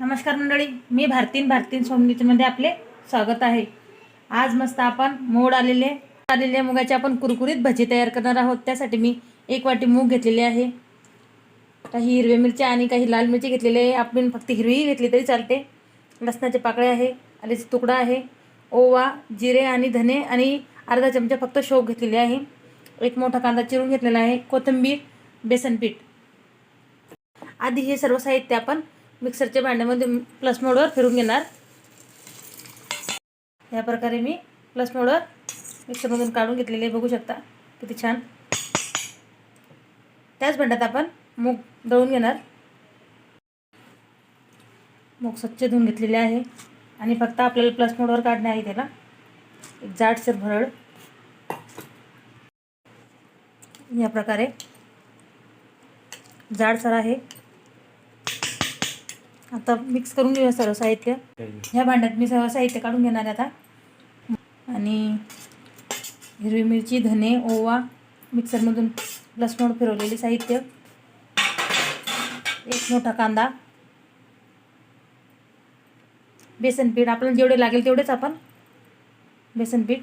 नमस्कार मंडळी मी भारतीन भारतीन सोमनीतीमध्ये आपले स्वागत आहे. आज मस्त आपण मोड आलेले आलेले मुगाचे आपण कुरकुरीत भजी तयार करणार आहोत. त्यासाठी मी एक वाटी मूग घेतलेली आहे. काही हिरव्या मिरच्या आणि काही लाल मिरची घेतलेली आहे. आपण फक्त हिरवीही घेतली तरी चालते. लसणाचे पाकळे आहे आल्याचा तुकडा आहे ओवा जिरे आणि धने आणि अर्धा चमचा फक्त शोक घेतलेले आहे. एक मोठा कांदा चिरून घेतलेला आहे कोथिंबीर बेसन पीठ आधी हे सर्व साहित्य आपण मिक्सरच्या भांड्यामध्ये प्लस मोडवर फिरून घेणार. या प्रकारे मी प्लस मोडवर मिक्सरमधून काढून घेतलेले बघू शकता किती छान. त्याच भांड्यात आपण मूग दळून घेणार. मूग स्वच्छ धुवून घेतलेले आहे. आणि फक्त आपल्याला प्लस मोडवर काढणे आहे त्याला. एक जाडसर भरड. या प्रकारे जाडसर आहे. आता मिक्स करून घेऊया सर्व साहित्य. ह्या भांड्यात मी सर्व साहित्य काढून घेणार आता. आणि हिरवी मिरची धने ओवा मिक्सरमधून प्लस मोड फिरवलेले साहित्य. एक मोठा कांदा. बेसन पीठ आपल्याला जेवढे लागेल तेवढेच आपण बेसन पीठ.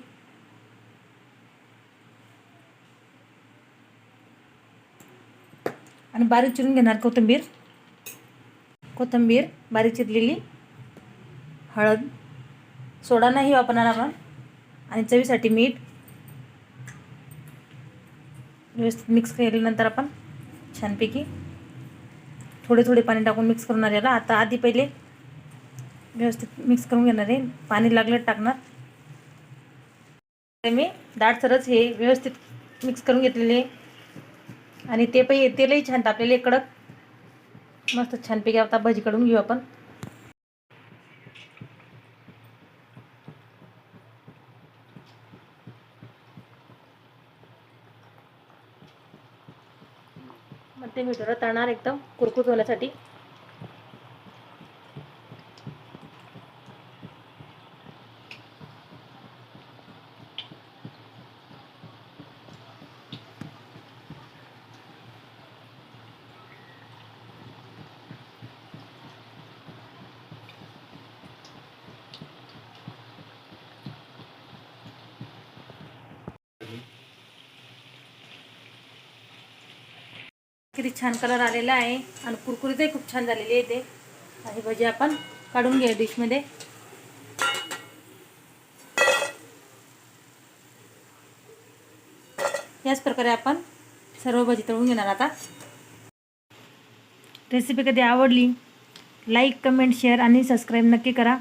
आणि बारीक चिरून घेणार कोथिंबीर. कोथिंबीर बारीक चिरलेली हळद सोडा नाही वापरणार आपण. आणि चवीसाठी मीठ व्यवस्थित मिक्स केल्यानंतर आपण छानपैकी थोडे थोडे पाणी टाकून मिक्स करणार याला. आता आधी पहिले व्यवस्थित मिक्स करून घेणार आहे. पाणी लागलं टाकणार. मी मी दाटसरच हे व्यवस्थित मिक्स करून घेतलेले आणि ते पै तेलही छान तापलेले कडक. मस्त छानपैकी आता भजी काढून घेऊ आपण. मग ते मिठोरं तळणार एकदम कुरकुत होण्यासाठी. किती छान कलर आलेला आहे. आणि कुरकुरीतही खूप छान झालेली आहे ते. आणि भजी आपण काढून घ्या डिशमध्ये. याच प्रकारे आपण सर्व भजी तळून घेणार आता. रेसिपी कधी आवडली? लाईक कमेंट शेअर आणि सबस्क्राईब नक्की करा.